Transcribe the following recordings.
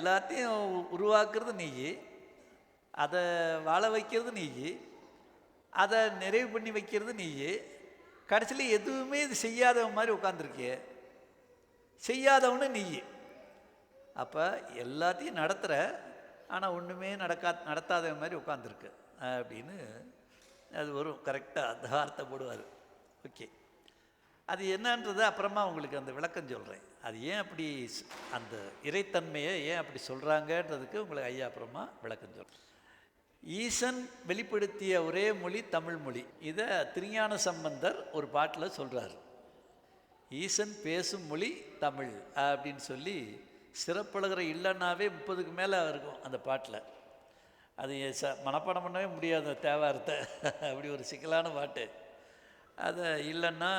எல்லாத்தையும் உருவாக்குறது நீ அதை வாழ வைக்கிறது நீ அதை நிறைவு பண்ணி வைக்கிறது நீ கடைசியில் எதுவுமே இது செய்யாதவன் மாதிரி உட்காந்துருக்கிய செய்யாதவனு நீ அப்போ எல்லாத்தையும் நடத்துகிற ஆனால் ஒன்றுமே நடக்கா நடத்தாத மாதிரி உட்காந்துருக்கு அப்படின்னு அது வரும். கரெக்டாக அந்த வார்த்தை போடுவார். ஓகே அது என்னன்றது அப்புறமா உங்களுக்கு அந்த விளக்கம் சொல்கிறேன் அது ஏன் அப்படி அந்த இறைத்தன்மையை ஏன் அப்படி சொல்கிறாங்கன்றதுக்கு உங்களுக்கு ஐயா அப்புறமா விளக்கம் சொல்கிறேன் ஈசன் வெளிப்படுத்திய ஒரே மொழி தமிழ் மொழி. இதை திருஞான சம்பந்தர் ஒரு பாட்டில் சொல்கிறார் ஈசன் பேசும் மொழி தமிழ் அப்படின்னு சொல்லி சிறப்பழகிற இல்லைன்னாவே முப்பதுக்கு மேலே இருக்கும் அந்த பாட்டில். அது ச மனப்பாடம் பண்ணவே முடியாது தேவாரத்தை. அப்படி ஒரு சிக்கலான பாட்டு. அதை இல்லைன்னா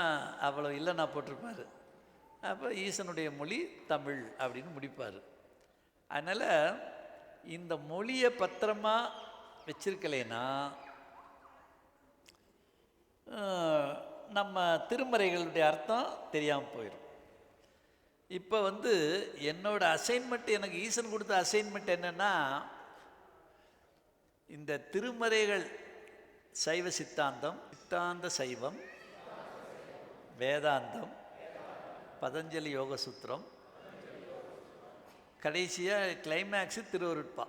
அவ்வளோ இல்லைன்னா போட்டிருப்பார். அப்போ ஈசனுடைய மொழி தமிழ் அப்படின்னு முடிப்பார். அதனால் இந்த மொழியை பத்திரமா வச்சிருக்கலைன்னா நம்ம திருமறைகளுடைய அர்த்தம் தெரியாமல் போயிடும் இப்போ வந்து என்னோட அசைன்மெண்ட் எனக்கு ஈசன் கொடுத்த அசைன்மெண்ட் என்னென்னா இந்த திருமறைகள் சைவ சித்தாந்தம் சித்தாந்த சைவம் வேதாந்தம் பதஞ்சலி யோக சூத்திரம். கடைசியாக கிளைமேக்ஸு திருவருட்பா.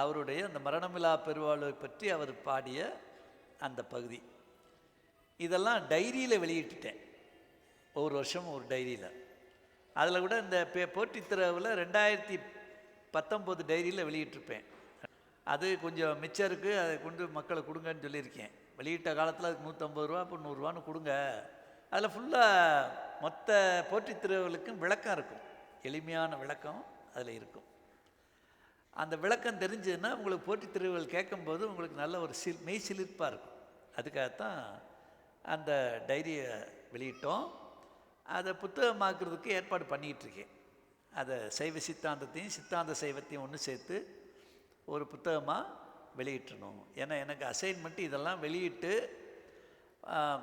அவருடைய அந்த மரணமிலா பெருவாழ்வை பற்றி அவர் பாடிய அந்த பகுதி. இதெல்லாம் டைரியில் வெளியிட்டுட்டேன். ஒவ்வொரு வருஷம் ஒரு டைரியில். அதில் கூட இந்த பே போட்டித்திரவில் ரெண்டாயிரத்தி பத்தொம்போது டைரியில் வெளியிட்டிருப்பேன். அது கொஞ்சம் மிச்சம் இருக்குது அதை கொண்டு மக்களை கொடுங்கன்னு சொல்லியிருக்கேன். வெளியிட்ட காலத்தில் அதுக்கு நூற்றம்பது ரூபா இப்போ நூறுரூவான்னு கொடுங்க. அதில் ஃபுல்லாக மொத்த போற்றித் திருவிழலுக்கும் விளக்கம் இருக்கும். எளிமையான விளக்கம் அதில் இருக்கும். அந்த விளக்கம் தெரிஞ்சதுன்னா உங்களுக்கு போற்றித் திருவிழல் கேட்கும்போது உங்களுக்கு நல்ல ஒரு சில் மெய் சிலிர்ப்பாக இருக்கும். அதுக்காகத்தான் அந்த டைரியை வெளியிட்டோம். அதை புத்தகமாக்குறதுக்கு ஏற்பாடு பண்ணிகிட்ருக்கேன் அதை சைவ சித்தாந்தத்தையும் சித்தாந்த சைவத்தையும் ஒன்று சேர்த்து ஒரு புத்தகமாக வெளியிட்டணும் ஏன்னா எனக்கு அசைன்மெண்ட் இதெல்லாம் வெளியிட்டு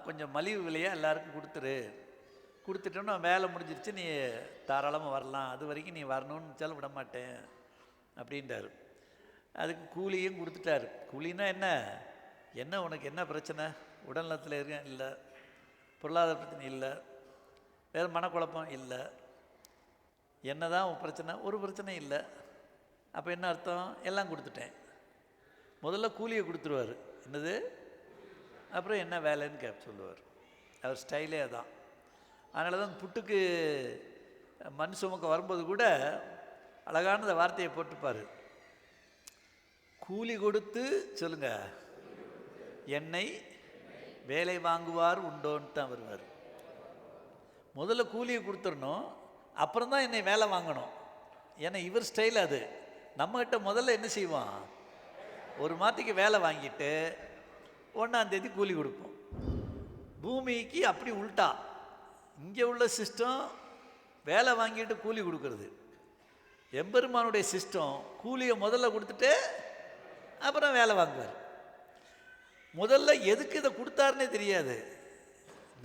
கொஞ்சம் மலிவு விலையாக எல்லாருக்கும் கொடுத்துரு. கொடுத்துட்டோன்னா வேலை முடிஞ்சிருச்சு நீ தாராளமாக வரலாம். அது வரைக்கும் நீ வரணும்னு சொல்ல விட மாட்டேன் அப்படின்றாரு. அதுக்கு கூலியும் கொடுத்துட்டாரு. கூலின்னா என்ன? என்ன உனக்கு என்ன பிரச்சனை? உடல்நலத்தில் இருக்கேன் இல்லை பொருளாதார பிரச்சனை இல்லை வேறு மனக்குழப்பம் இல்லை. என்ன தான் உன் பிரச்சனை? ஒரு பிரச்சனை இல்லை. அப்போ என்ன அர்த்தம்? எல்லாம் கொடுத்துட்டேன். முதல்ல கூலியை கொடுத்துருவார். என்னது? அப்புறம் என்ன வேலைன்னு கேப் சொல்லுவார். அவர் ஸ்டைலே அதான். அதனால தான் புட்டுக்கு மண் சுமக்க வரும்போது கூட அழகான இந்த வார்த்தையை போட்டுப்பார். கூலி கொடுத்து சொல்லுங்க என்னை வேலை வாங்குவார் உண்டோன்னு தான் வருவார். முதல்ல கூலியை கொடுத்துடணும் அப்புறம் தான் என்னை வேலை வாங்கணும். ஏன்னா இவர் ஸ்டைல் அது. நம்மக்கிட்ட முதல்ல என்ன செய்வான்? ஒரு மாதத்துக்கு வேலை வாங்கிட்டு ஒன்றாந்தேதி கூலி கொடுப்போம். பூமிக்கு அப்படி உல்ட்டா இங்கே உள்ள சிஸ்டம் வேலை வாங்கிட்டு கூலி கொடுக்கறது. எம்பெருமானுடைய சிஸ்டம் கூலியை முதல்ல கொடுத்துட்டு அப்புறம் வேலை வாங்குவார். முதல்ல எதுக்கு இதை கொடுத்தாருன்னே தெரியாது.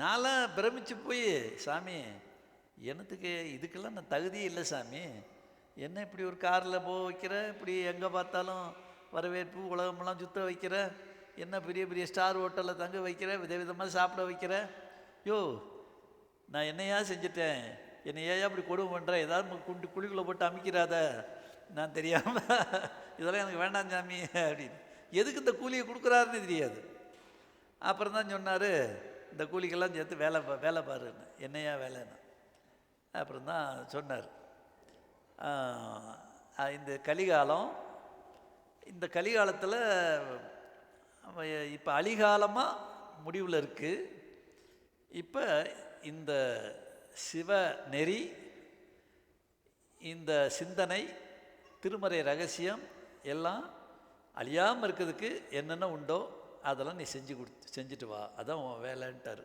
நான்லாம் பிரமிச்சு போய் சாமி என்னத்துக்கு இதுக்கெல்லாம் நான் தகுதியே இல்லை சாமி. என்ன இப்படி ஒரு காரில் போக வைக்கிற? இப்படி எங்கே பார்த்தாலும் வரவேற்பு உலகமெல்லாம் சுத்த வைக்கிற? என்ன பெரிய பெரிய ஸ்டார் ஹோட்டலில் தங்க வைக்கிற? விதவிதமாக சாப்பிட வைக்கிற? யோ நான் என்னையா செஞ்சுட்டேன்? என்னை ஏன் அப்படி கொடுமை பண்ணுறேன் ஏதாவது குண்டு குழிக்குள்ளே போட்டு அமைக்கிறாத? நான் தெரியாமல் இதெல்லாம் எனக்கு வேண்டாம் சாமி அப்படின்னு. எதுக்கு இந்த கூலியை கொடுக்குறாருன்னு தெரியாது. அப்புறம் தான் சொன்னார் இந்த கூலிக்கெல்லாம் சேர்த்து வேலை பா- வேலை பாருன்னு என்னையா வேலைன்னு. அப்புறம் தான் சொன்னார். இந்த கலிகாலம் இந்த கலிகாலத்தில் இப்போ அழிகாலமாக முடிவில் இருக்குது இப்போ இந்த சிவ நெறி இந்த சிந்தனை திருமறை ரகசியம் எல்லாம் அழியாமல் இருக்கிறதுக்கு என்னென்ன உண்டோ அதெல்லாம் நீ செஞ்சு கொடுத்து செஞ்சுட்டு வா. அதான் உன் வேலைன்ட்டார்.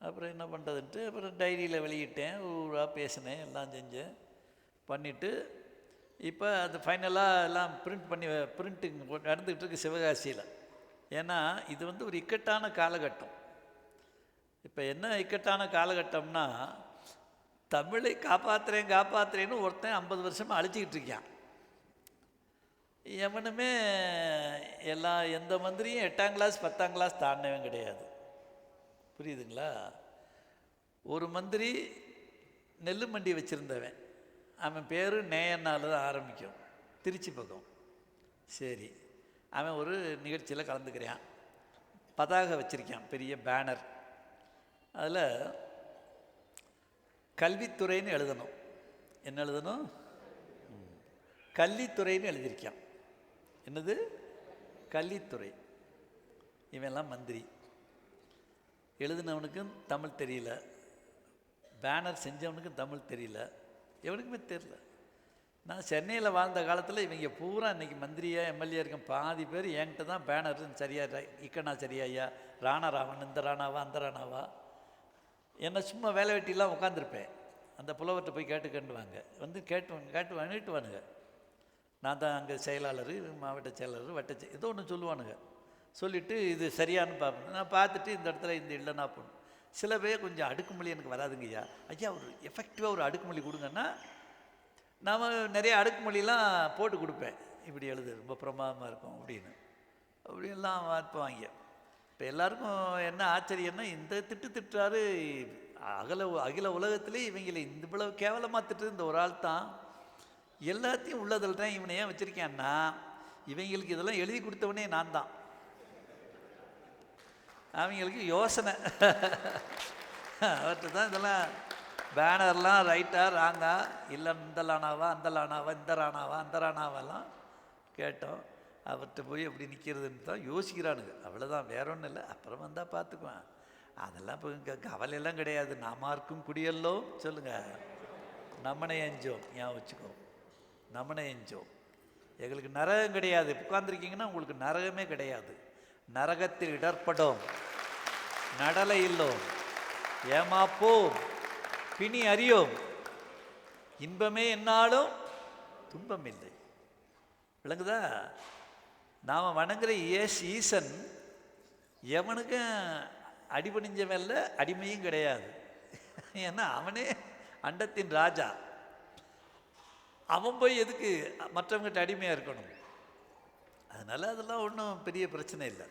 அப்புறம் என்ன பண்ணுறதுன்ட்டு அப்புறம் டைரியில் வெளியிட்டேன் ஊராக பேசினேன் எல்லாம் செஞ்சேன். பண்ணிவிட்டு இப்போ அது ஃபைனலாக எல்லாம் பிரிண்ட் பண்ணி பிரிண்டிங் நடந்துக்கிட்டு இருக்கு சிவகாசியில். ஏன்னா இது வந்து ஒரு இக்கட்டான காலகட்டம். இப்போ என்ன இக்கட்டான காலகட்டம்னா தமிழை காப்பாற்றுறேன் காப்பாற்றுறேன்னு ஒருத்தன் ஐம்பது வருஷமாக அழிச்சிக்கிட்டு இருக்கான். எவனுமே எல்லா எந்த மந்திரியும் எட்டாம் கிளாஸ் பத்தாம் கிளாஸ் தாண்டவே கிடையாது. புரியுதுங்களா? ஒரு மந்திரி நெல்லு மண்டி வச்சுருந்தவன். அவன் பேர் நேயன்னால தான் ஆரம்பிக்கும். திருச்சி பக்கம். சரி. அவன் ஒரு நிகழ்ச்சியில் கலந்துக்கிறான். பதாக வச்சுருக்கான் பெரிய பேனர் அதில் கல்வித்துறைன்னு எழுதணும். என்ன எழுதணும்? கல்வித்துறைன்னு எழுதியிருக்கான். என்னது? கல்வித்துறை. இவெல்லாம் மந்திரி. எழுதினவனுக்கும் தமிழ் தெரியல. பேனர் செஞ்சவனுக்கும் தமிழ் தெரியல. எவனுக்குமே தெரியல. நான் சென்னையில் வாழ்ந்த காலத்தில் இவங்க பூரா இன்றைக்கி மந்திரியா எம்எல்ஏ இருக்கேன். பாதி பேர் என்கிட்ட தான் பேனர் சரியா இக்கண்ணா சரியா ஐயா. ராணா ராவன் இந்த ராணாவா அந்த ராணாவா. என்ன சும்மா வேலை வெட்டிலாம் உட்காந்துருப்பேன் அந்த புலவர்கிட்ட போய் கேட்டு வாங்க வந்து கேட்டு கேட்டு வாங்கிட்டுவானுங்க நான் தான் அங்கே செயலாளர் மாவட்ட செயலாளர் வட்ட செய- ஏதோ ஒன்று சொல்லுவானுங்க. சொல்லிவிட்டு இது சரியானு பார்ப்பேன் நான் பார்த்துட்டு இந்த இடத்துல இந்த இல்லைன்னா போகணும் சில பேர் கொஞ்சம் அடுக்குமொழி எனக்கு வராதுங்கய்யா ஐயா. ஒரு எஃபெக்டிவாக ஒரு அடுக்குமொழி கொடுங்கன்னா நாம் நிறைய அடுக்குமொழிலாம் போட்டு கொடுப்பேன். இப்படி எழுது ரொம்ப பிரமாதமாக இருக்கும் அப்படின்னு. அப்படின்லாம் பார்ப்பாங்க இப்போ எல்லாருக்கும் என்ன ஆச்சரியம்னா இந்த திட்டு திட்டுறாரு அகல அகில உலகத்திலே இவங்களை இந்த இவ்வளவு கேவலமாக திட்டு இந்த ஒரு ஆள் தான். எல்லாத்தையும் உள்ளதில் தான் இவனை ஏன் வச்சுருக்கேன்னா இவங்களுக்கு இதெல்லாம் எழுதி கொடுத்தவனே நான் தான். அவங்களுக்கு யோசனை. அவர்கிட்ட தான் இதெல்லாம் பேனர்லாம் ரைட்டா ராங்கா இல்லை இந்த லானாவா அந்த லானாவா இந்த ராணாவா அந்த ராணாவெல்லாம் கேட்டோம். அவர்கிட்ட போய் எப்படி நிற்கிறதுன்னு தான் யோசிக்கிறானுங்க. அவ்வளோதான் வேற ஒன்றும் இல்லை. அப்புறம் வந்தால் பார்த்துக்குவேன் அதெல்லாம் இப்போ இங்கே கவலையெல்லாம் கிடையாது. நாமார்க்கும் குடியல்லோ? சொல்லுங்கள் நம்மனை எஞ்சோம். ஏன் வச்சுக்கோ. நம்மனை எஞ்சோம். எங்களுக்கு நரகம் கிடையாது. உட்காந்துருக்கீங்கன்னா உங்களுக்கு நரகமே கிடையாது. நரகத்தில் இடர்படும் நடலை இல்லோம். ஏமாப்போம். பிணி அறியோம். இன்பமே என்னாலும் துன்பம் இல்லை. விளங்குதா? நாம் வணங்குற ஏஸ் ஈசன் எவனுக்கும் அடிபணிஞ்சவன் இல்லை அடிமையும் கிடையாது. ஏன்னா அவனே அண்டத்தின் ராஜா. அவன் போய் எதுக்கு மற்றவங்ககிட்ட அடிமையாக இருக்கணும்? அதனால் அதெல்லாம் ஒன்றும் பெரிய பிரச்சனை இல்லை.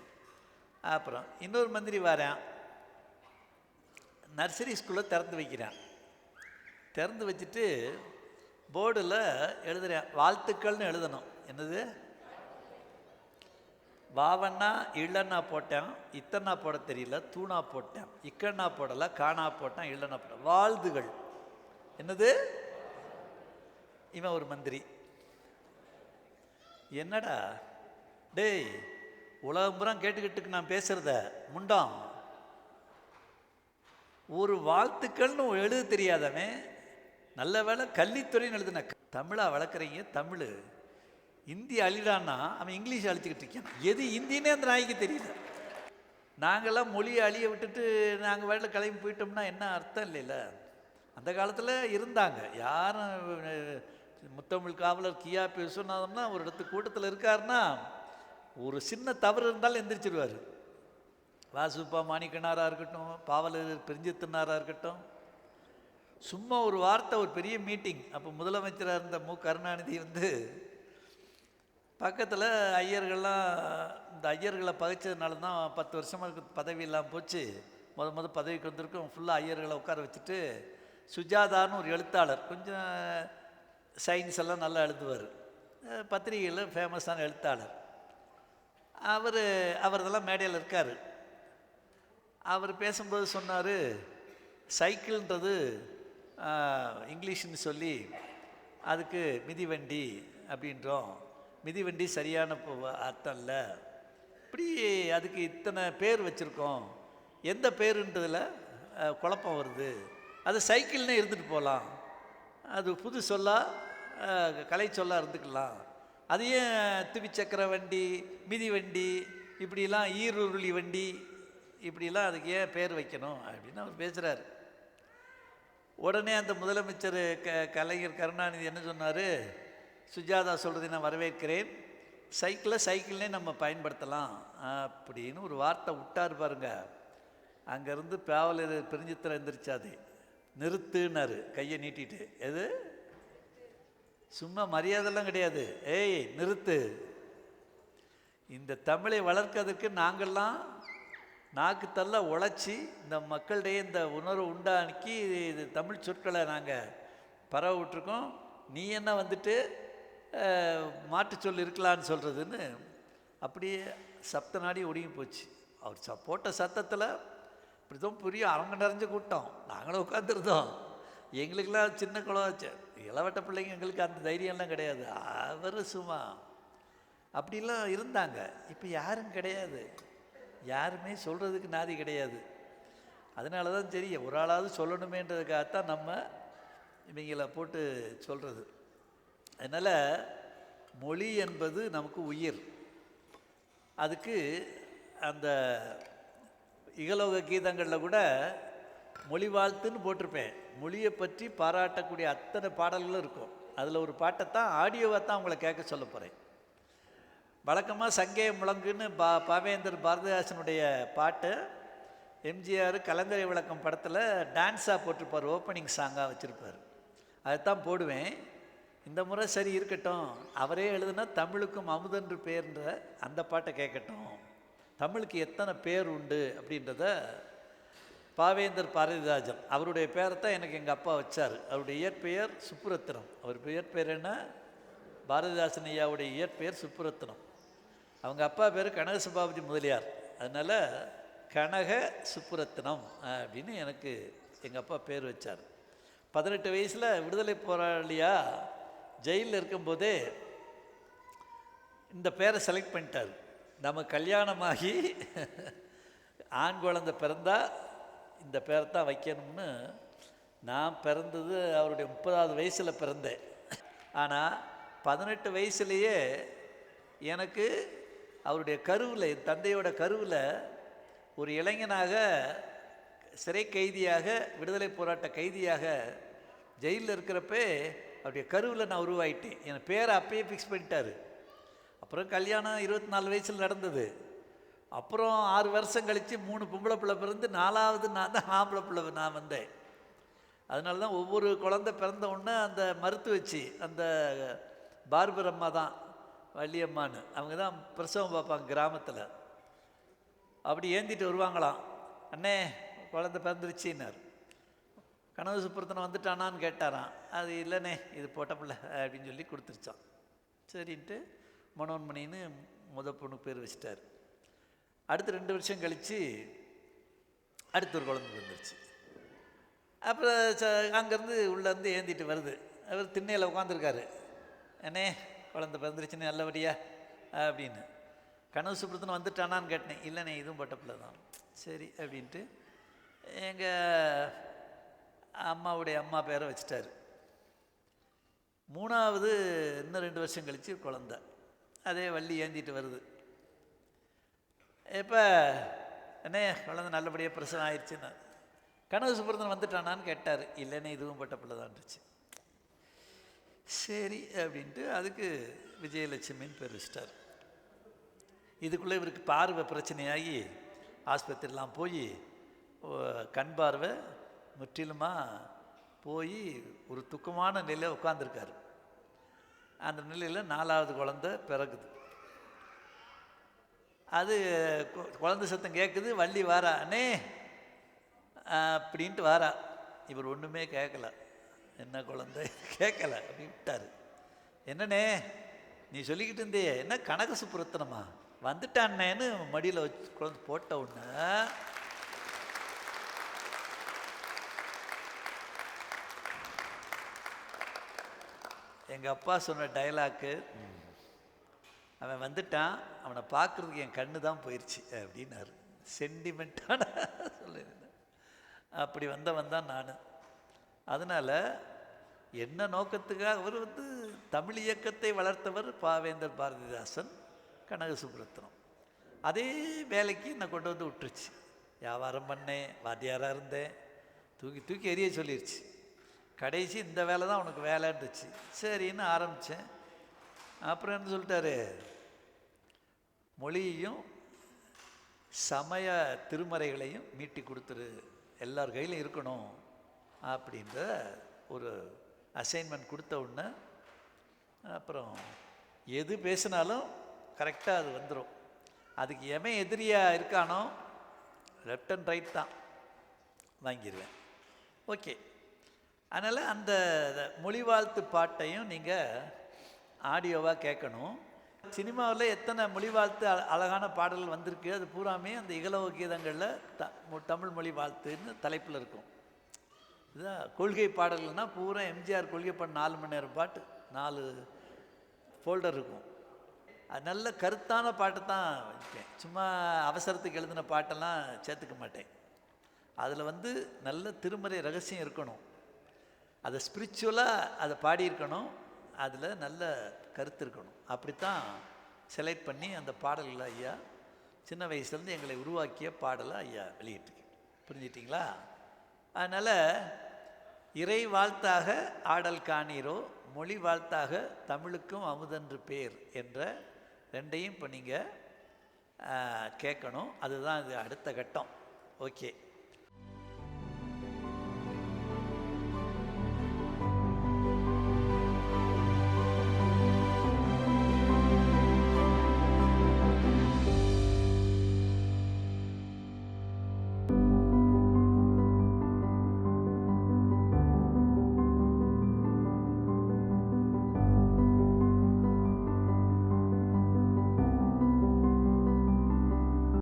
அப்புறம் இன்னொரு மந்திரி வரேன். நர்சரி ஸ்கூலில் திறந்து வைக்கிறான். திறந்து வச்சுட்டு போர்டில் எழுதுறேன் வாழ்த்துக்கள்னு எழுதணும். என்னது? வாவண்ணா இல்லண்ணா போட்டேன் இத்தனா போட தெரியல தூணா போட்டேன் இக்கண்ணா போடலை காணா போட்டேன் இல்லண்ணா போட்டேன் வாழ்த்துகள். என்னது? இவன் ஒரு மந்திரி. என்னடா? டேய் உலகம் புறம் கேட்டுக்கிட்டு நான் பேசுறத முண்டாம். ஒரு வாழ்த்துக்கள்னு எழுத தெரியாதவன் நல்ல வேளை கல்வித்துறைன்னு எழுதுன தமிழா வளர்க்குறீங்க தமிழ். இந்தி அழிடான்னா அவன் இங்கிலீஷ் அழிச்சிக்கிட்டு இருக்கான். எது இந்தின்னே அந்த நாய்க்கு தெரியல. நாங்கள்லாம் மொழியை அழிய விட்டுட்டு நாங்கள் வேலையில் கிளம்பி போயிட்டோம்னா என்ன அர்த்தம் இல்லைல்ல. அந்த காலத்தில் இருந்தாங்க. யாரும் முத்தமிழ் காவலர் கியா பேசுனாதம்னா ஒரு இடத்து கூட்டத்தில் இருக்காருன்னா ஒரு சின்ன தவறு இருந்தாலும் எந்திரிச்சிருவார். வாசுப்பா மாணிக்கனாராக இருக்கட்டும் பாவலர் பிரிஞ்சித்தனாராக இருக்கட்டும். சும்மா ஒரு வார்த்தை ஒரு பெரிய மீட்டிங் அப்போ முதலமைச்சராக இருந்த மு. கருணாநிதி வந்து பக்கத்தில் ஐயர்கள்லாம் இந்த ஐயர்களை பகைச்சதுனால தான் பத்து வருஷமாக இருக்க பதவி இல்லாமல் போச்சு. முத முத பதவிக்கு வந்திருக்கும். ஃபுல்லாக ஐயர்களை உட்கார வச்சுட்டு சுஜாதான்னு ஒரு எழுத்தாளர் கொஞ்சம் சயின்ஸ் எல்லாம் நல்லா எழுதுவார். பத்திரிகையில் ஃபேமஸான எழுத்தாளர். அவர் அவர் இதெல்லாம் மேடையில் இருக்கார். அவர் பேசும்போது சொன்னார் சைக்கிள்ன்றது இங்கிலீஷ்னு சொல்லி அதுக்கு மிதிவண்டி அப்படின்றோம். மிதிவண்டி சரியான அர்த்தம் இல்லை. இப்படி அதுக்கு இத்தனை பேர் வச்சுருக்கோம். எந்த பேருன்றதில் குழப்பம் வருது. அது சைக்கிள்னே இருந்துட்டு போகலாம் அது புது சொல்லாக கலை சொல்லாக இருந்துக்கலாம். அது ஏன் துவிச்சக்கர வண்டி மிதி வண்டி இப்படிலாம் ஈருருளி வண்டி இப்படிலாம் அதுக்கு ஏன் பேர் வைக்கணும் அப்படின்னு அவர் பேசுகிறார் உடனே அந்த முதலமைச்சர் க கலைஞர் கருணாநிதி என்ன சொன்னார்? சுஜாதா சொல்கிறதை நான் வரவேற்கிறேன். சைக்கிளை சைக்கிள்னே நம்ம பயன்படுத்தலாம் அப்படின்னு ஒரு வார்த்தை விட்டார் பாருங்க. அங்கேருந்து பாவலர் பிரிஞ்சித்திரம் எந்திரிச்சாது நிறுத்துனாரு கையை நீட்டிட்டு. எது? சும்மா மரியாதைலாம் கிடையாது. ஏய் நிறுத்து. இந்த தமிழை வளர்க்கறதுக்கு நாங்கள்லாம் நாக்கு தள்ள உழைச்சி இந்த மக்களிடையே இந்த உணர்வு உண்டாக்கி இது தமிழ் சொற்களை நாங்கள் பரவ விட்டுருக்கோம். நீ என்ன வந்துட்டு அஹ், சொல் இருக்கலான்னு சொல்கிறதுன்னு அப்படியே சப்த நாடி ஒடுங்கி போச்சு. அவர் ச போட்ட சத்தத்தில் இப்படிதான் பெரிய அரங்க நிறைஞ்ச கூட்டம். நாங்களும் உட்காந்துருந்தோம் எங்களுக்கெல்லாம் சின்ன குளம் இளவட்ட பிள்ளைங்க எங்களுக்கு அந்த தைரியம்லாம் கிடையாது. அவர் சும்மா. அப்படிலாம் இருந்தாங்க. இப்போ யாரும் கிடையாது. யாருமே சொல்கிறதுக்கு நாதி கிடையாது. அதனால தான் தெரியும் ஒரு ஆளாவது சொல்லணுமேன்றதுக்காகத்தான் நம்ம இவங்களை போட்டு சொல்கிறது அதனால் மொழி என்பது நமக்கு உயிர். அதுக்கு அந்த இகலோக கீதங்களில் கூட மொழி வாழ்த்துன்னு போட்டிருப்பேன். மொழியை பற்றி பாராட்டக்கூடிய அத்தனை பாடல்களும் இருக்கும். அதில் ஒரு பாட்டைத்தான் ஆடியோவை தான் உங்களை கேட்க சொல்ல போகிறேன் வழக்கமாக சங்கே முழங்குன்னு பா பாவேந்தர் பாரதிதாசனுடைய பாட்டு எம்ஜிஆர் கலங்கரை விளக்கம் படத்தில் டான்ஸாக போட்டிருப்பார் ஓப்பனிங் சாங்காக வச்சுருப்பார். அதைத்தான் போடுவேன். இந்த முறை சரி இருக்கட்டும். அவரே எழுதுனா தமிழுக்கும் அமுதன்று பேர்ன்ற அந்த பாட்டை கேட்கட்டும். தமிழுக்கு எத்தனை பேர் உண்டு அப்படின்றத பாவேந்தர் பாரதிராஜன் அவருடைய பேரை தான் எனக்கு எங்கள் அப்பா வச்சார். அவருடைய இயற்பெயர் சுப்புரத்தினம் அவர் இயற்பெயர் என்ன? பாரதிதாசன் ஐயாவுடைய இயற்பெயர் சுப்புரத்தினம் அவங்க அப்பா பேர் கனக சுபாபதி முதலியார். அதனால் கனக சுப்புரத்தினம் அப்படின்னு எனக்கு எங்கள் அப்பா பேர் வச்சார். பதினெட்டு வயசில் விடுதலை போராளியா ஜெயிலில் இருக்கும்போதே இந்த பேரை செலக்ட் பண்ணிட்டார். நம்ம கல்யாணமாகி ஆண் குழந்தை பிறந்தா இந்த பேரை தான் வைக்கணும்னு நான் பிறந்தது அவருடைய முப்பதாவது வயசில் பிறந்தேன். ஆனால் பதினெட்டு வயசுலேயே எனக்கு அவருடைய கருவில் என் தந்தையோட கருவில் ஒரு இளைஞனாக சிறை கைதியாக விடுதலை போராட்ட கைதியாக ஜெயிலில் இருக்கிறப்பே அப்படியே கருவில் நான் உருவாயிட்டேன். என் பேரை அப்பயே ஃபிக்ஸ் பண்ணிட்டாரு. அப்புறம் கல்யாணம் இருபத்தி நாலு வயசில் நடந்தது. அப்புறம் ஆறு வருஷம் கழித்து மூணு பொம்பளை பிள்ளை பிறந்து நாலாவது நான் தான் ஆம்பளை பிள்ளை நான் வந்தேன். அதனால தான் ஒவ்வொரு குழந்தை பிறந்த உடனே அந்த மருத்து வச்சு அந்த பார்பர் அம்மா தான் வள்ளியம்மான்னு அவங்க தான் பிரசவம் பார்ப்பாங்க கிராமத்தில். அப்படி ஏந்திட்டு வருவாங்களாம். அண்ணே குழந்தை பிறந்துருச்சின்னார். கனவு சுப்புரத்தனை வந்துட்டானான்னு கேட்டாராம். அது இல்லைண்ணே இது போட்ட பிள்ளை அப்படின்னு சொல்லி கொடுத்துருச்சான் சரின்ட்டு மனோன்மணின்னு முத பொண்ணுக்கு பேர் வச்சிட்டார். அடுத்து ரெண்டு வருஷம் கழித்து அடுத்த ஒரு குழந்தை வந்துருச்சு அப்புறம் ச அங்கேருந்து உள்ளேருந்து ஏந்திட்டு வருது. அவர் திண்ணையில் உட்காந்துருக்காரு. அண்ணே குழந்தை பிறந்துருச்சுன்னு நல்லபடியா அப்படின்னு. கனவு சுப்ரத்தன் வந்துட்டானான்னு கேட்டேன். இல்லைண்ணே இதுவும் பட்ட பிள்ளை தான். சரி அப்படின்ட்டு எங்கள் அம்மாவுடைய அம்மா பேரை வச்சிட்டார். மூணாவது இன்னும் ரெண்டு வருஷம் கழித்து குழந்த. அதே வள்ளி ஏந்திட்டு வருது. இப்போ அண்ணே குழந்த நல்லபடியாக பிரசவம் ஆயிடுச்சுன்னு கனவு சுப்பிரதன் வந்துட்டானான்னு கேட்டார். இல்லைன்னு இதுவும் பட்ட பிள்ளை தான்ருச்சு சரி அப்படின்ட்டு அதுக்கு விஜயலட்சுமின்னு பேர் வச்சிட்டார். இதுக்குள்ளே இவருக்கு பார்வை பிரச்சனையாகி ஆஸ்பத்திரிலாம் போய் கண் பார்வை முற்றிலுமாக போய் ஒரு துக்கமான நிலையில் உட்காந்துருக்காரு அந்த நிலையில் நாலாவது குழந்தை பிறகுது. அது கு- குழந்தை சத்தம் கேட்குது வள்ளி வாரா அண்ணே! அப்படின்ட்டு வாரா. இவர் ஒன்றுமே கேட்கல என்ன குழந்தை? கேட்கல அப்படி என்னண்ணே நீ சொல்லிக்கிட்டு இருந்தே என்ன கனக சுப்புரத்தனமா? வந்துட்டான்னேன்னு மடியில் வச்சு குழந்தை போட்ட உடனே எங்கள் அப்பா சொன்ன டைலாக்கு அவன் வந்துட்டான் அவனை பார்க்குறதுக்கு என் கண்ணு தான் போயிடுச்சு அப்படின்னாரு. சென்டிமெண்ட்டான சொல்லியிருந்தேன் அப்படி வந்தவன் தான் நான். அதனால் என்ன நோக்கத்துக்காக அவர் வந்து தமிழ் இயக்கத்தை வளர்த்தவர் பாவேந்தர் பாரதிதாசன் கனக சுப்ரத்னம் அதே வேலைக்கு என்னை கொண்டு வந்து விட்டுருச்சு. வியாபாரம் பண்ணேன் வாத்தியாராக இருந்தேன். தூக்கி தூக்கி எரிய சொல்லிருச்சு. கடைசி இந்த வேலை தான் உனக்கு வேலைன்றுச்சு சரின்னு ஆரம்பித்தேன் அப்புறம் என்ன சொல்லிட்டாரு? மொழியையும் சமய திருமறைகளையும் மீட்டி கொடுத்துரு. எல்லார் கையிலும் இருக்கணும் அப்படின்ற ஒரு அசைன்மெண்ட் கொடுத்த உடனே அப்புறம் எது பேசினாலும் கரெக்டாக அது வந்துடும் அதுக்கு எவன் எதிரியாக இருக்கானோ லெஃப்ட் அண்ட் ரைட் தான். வாங்கிடுவேன் ஓகே அதனால் அந்த மொழி வாழ்த்து பாட்டையும் நீங்கள் ஆடியோவாக கேட்கணும். சினிமாவில் எத்தனை மொழி வாழ்த்து அழகான பாடல்கள் வந்திருக்கு அது பூராமே அந்த இகலவ கீதங்களில் த தமிழ் மொழி வாழ்த்துன்னு தலைப்பில் இருக்கும். இதுதான் கொள்கை பாடல்கள்னா பூரா எம்ஜிஆர் கொள்கை பாட்டு நாலு மணி நேரம் பாட்டு நாலு ஃபோல்டர் இருக்கும். அது நல்ல கருத்தான பாட்டு தான் வைப்பேன். சும்மா அவசரத்துக்கு எழுதின பாட்டெல்லாம் சேர்த்துக்க மாட்டேன். அதில் வந்து நல்ல திருமறை ரகசியம் இருக்கணும். அதை ஸ்பிரிச்சுவலாக அதை பாடியிருக்கணும். அதில் நல்ல கருத்து இருக்கணும். அப்படித்தான் செலக்ட் பண்ணி அந்த பாடல்களை ஐயா சின்ன வயசுலேருந்து எங்களை உருவாக்கிய பாடலை ஐயா வெளியிட்டிருக்கேன் புரிஞ்சிட்டிங்களா? அதனால் இறை வாழ்த்தாக ஆடல் காணீரோ மொழி வாழ்த்தாக தமிழுக்கும் அமுதன்று பேர் என்ற ரெண்டையும் இப்போ நீங்கள் கேட்கணும். அதுதான் இது அடுத்த கட்டம். ஓகே.